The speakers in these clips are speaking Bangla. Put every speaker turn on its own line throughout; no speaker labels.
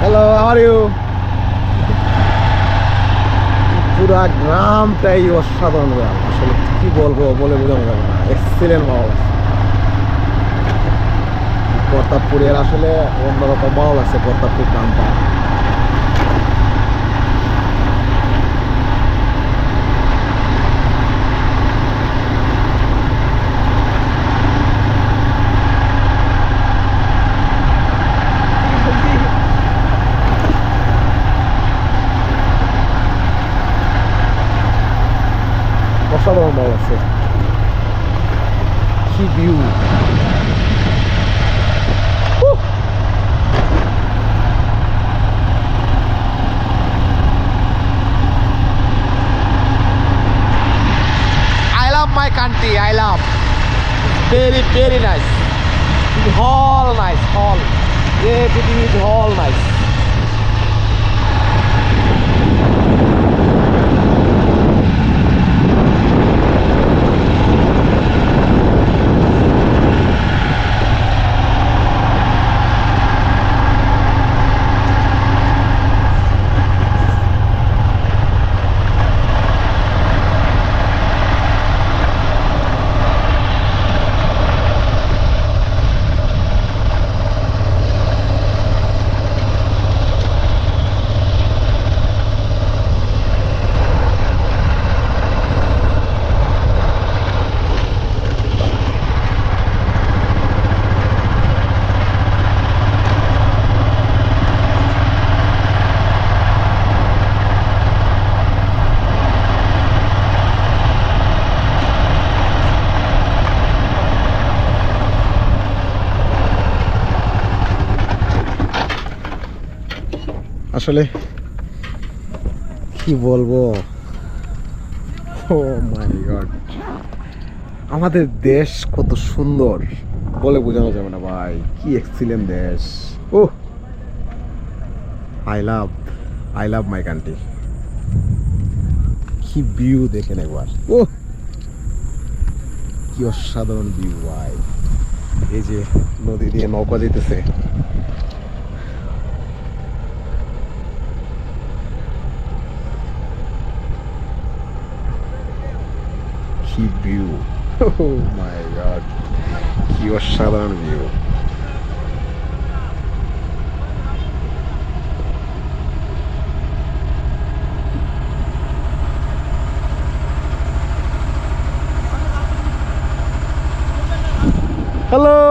হ্যালো আর ইউ পুরা গ্রামটাই অসাধারণ গ্রাম। আসলে কি বলব, বলে বোঝানো যাবে না। এক্সিলেন্ট মাহল আছে। প্রতাপপুরের আসলে অন্যরকম মাহল আছে প্রতাপপুর গ্রামটা। view. I love my country. I love. Very, very nice. All nice. All. Everything is all nice. আসলে কি বলব? ও মাই গড আমাদের দেশ কত সুন্দর। বলে বোঝানো যাবে না ভাই। কি এক্সিলেন্ট দেশ। ও I love I love my country কি ভিউ দেখেন একবার। ও কি অসাধারণ ভিউ ভাই। এই যে নদী দিয়ে নৌকা যেতেছে। কি ভিউ ও মাই গড কি অসাধারণ ভিউ হ্যালো হ্যালো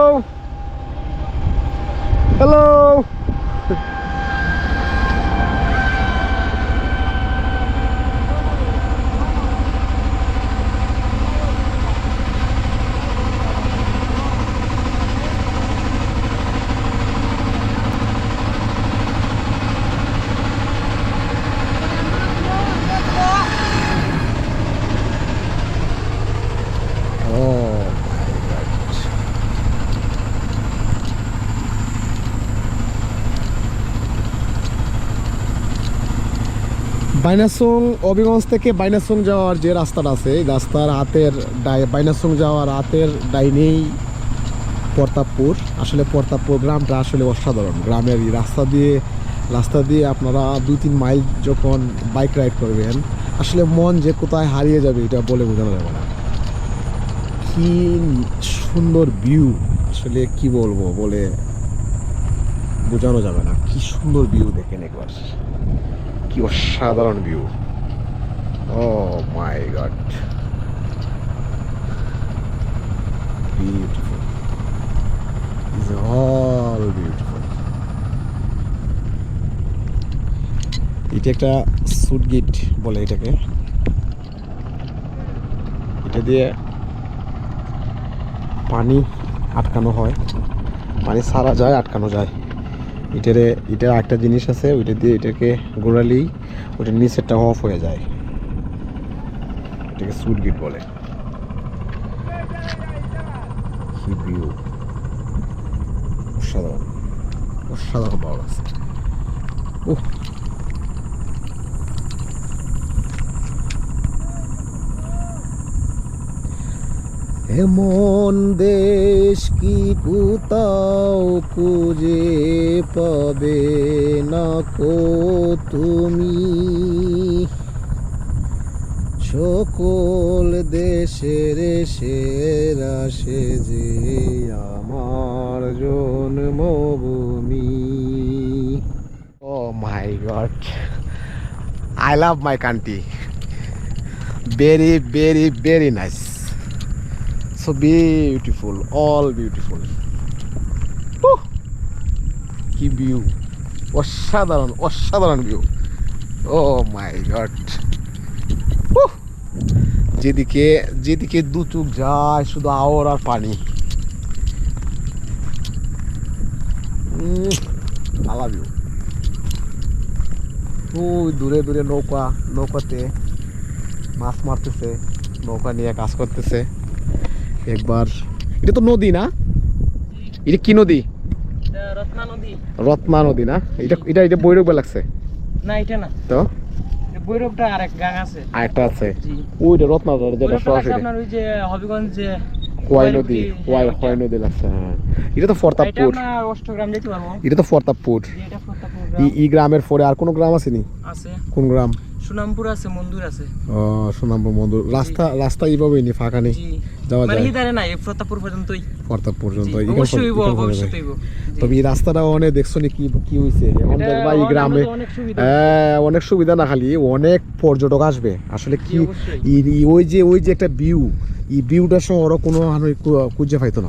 বাইনাসং, অবিগঞ্জ থেকে বাইনাসং যাওয়ার যে রাস্তাটা আছে, এই রাস্তার হাতের ডাই, বাইনাসং যাওয়ার হাতের ডাইনেই প্রতাপপুর আসলে প্রতাপপুর গ্রামটা আসলে অসাধারণ। গ্রামের রাস্তা দিয়ে রাস্তা দিয়ে আপনারা দুই তিন মাইল যখন বাইক রাইড করবেন, আসলে মন যে কোথায় হারিয়ে যাবে এটা বলে বোঝানো যাবে না। কি সুন্দর ভিউ আসলে কি বলব বলে বোঝানো যাবে না। কি সুন্দর ভিউ দেখেন একবার। কি অসাধারণ view oh my God beautiful is all এটা একটা সুট গেট বলে এটাকে। এটা দিয়ে পানি আটকানো হয়। পানি সারা যায়, আটকানো যায়। এটারে, এটার একটা জিনিস আছে, ওইটা দিয়ে এটাকে গোড়ালেই ওটার নিচেরটা অফ হয়ে যায়। এটাকে সুট গিট বলে। অসাধারণ। অসাধারণ পাওয়া আছে। ও এমন দেশ কি কোথাও খুঁজে পাবে না কো তুমি? সকল দেশের সেরা সে যে আমার জন্মভূমি। ও my God. I love my country. Very very very nice so beautiful, all beautiful! কি ভিউ অসাধারণ অসাধারণ ভিউ ও মাই গড যেদিকে যেদিকে দু চোখ যায়, শুধু আওর আর পানি। আলা ভিউ ওই দূরে দূরে নৌকা, নৌকাতে মাছ মারতেছে, নৌকা নিয়ে কাজ করতেছে। একবার। এটা তো নদী না? এটা কি নদী?
রত্না নদী।
রত্না নদী না? এটা এটা এটা বৈরব লাগছে?
না এটা না।
তো?
বৈরবটা আরেক গাং আছে।
আরেকটা আছে? ওইটা রত্না যেটা
বৈরবটা
সরাসরি।
আপনার ওই যে হবিগঞ্জ যে
কোয়াই
কোয়াই
নদী
নদী,
কোয়াই
হ্যাঁ,
কোয়াই নদী লাগছে হ্যাঁ। এটা তো
এটা
ফরতাবপুর তো ফরতাবপুর। গ্রামের পরে আর কোনো গ্রাম আছে নি?
আছে।
কোন গ্রাম?
সুনামপুর আছে মন্দুর আছে।
ও সোনামপুর মন্দির। রাস্তা রাস্তা এইভাবেই নি ফাঁকা নেই? যাওয়া
মানে
যায়?
হিদারে নাই প্রতাপপুর পর্যন্তই।
ফরতাব পর্যন্ত
অবশ্যই। অবশ্যই
তবে এই রাস্তাটা অনেক দেখছ নি কি কি হয়েছে এখন দেখবা এই গ্রামে
অনেক সুবিধা।
হ্যাঁ অনেক সুবিধা না খালি অনেক পর্যটক আসবে। আসলে কি ওই যে ওই যে একটা ভিউ এই ভিউটা শহর কোনো হানুই কু- খুঁজে পাইতো না।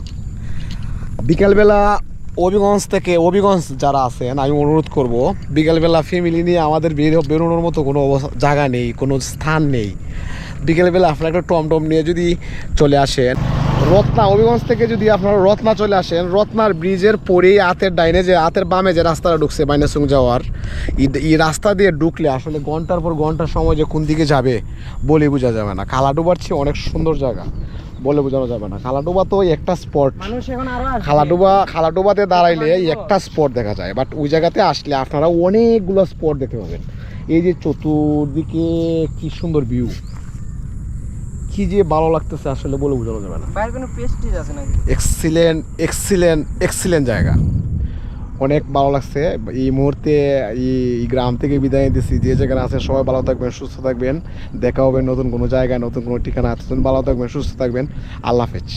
বিকালবেলা অবিগঞ্জ থেকে অবিগঞ্জ যারা আছেন, আমি অনুরোধ করব, বিকেলবেলা ফ্যামিলি নিয়ে আমাদের বেরো বেরোনোর মতো কোনো জায়গা নেই, কোনো স্থান নেই। বিকেলবেলা আপনার একটা টমটম নিয়ে যদি চলে আসেন। রত্না অবিগঞ্জ থেকে যদি আপনারা রত্না চলে আসেন রত্নার ব্রিজের পরেই হাতের ডাইনে যে হাতের বামে যে রাস্তাটা ঢুকছে বাইনাসুং যাওয়ার এই- রাস্তা দিয়ে ঢুকলে আসলে ঘণ্টার পর ঘণ্টার সময় যে কোন দিকে যাবে বলে বোঝা যাবে না। কালাডোবার চেয়ে অনেক সুন্দর জায়গা বলে বোঝানো যাবে না। কালাডোবা তো একটা স্পট। খালাডোবা খালাডোবাতে দাঁড়াইলে একটা স্পট দেখা যায়। বাট ওই জায়গাতে আসলে আপনারা অনেকগুলো স্পট দেখতে পাবেন। এই যে চতুর্দিকে কি সুন্দর ভিউ কি যে ভালো লাগতেছে আসলে বলে বোঝানো যাবে না।
বাইরে কোনো পেস্টিজ আছে নাকি?
এক্সিলেন্ট এক্সিলেন্ট এক্সিলেন্ট জায়গা। অনেক ভালো লাগছে। এই মুহূর্তে এই এই গ্রাম থেকে বিদায় নিতেছি। যে যেখানে আছে সবাই ভালো থাকবেন সুস্থ থাকবেন। দেখা হবে নতুন কোনো জায়গায় নতুন কোনো ঠিকানা আছে ভালো থাকবেন সুস্থ থাকবেন। আল্লাহ হাফেজ।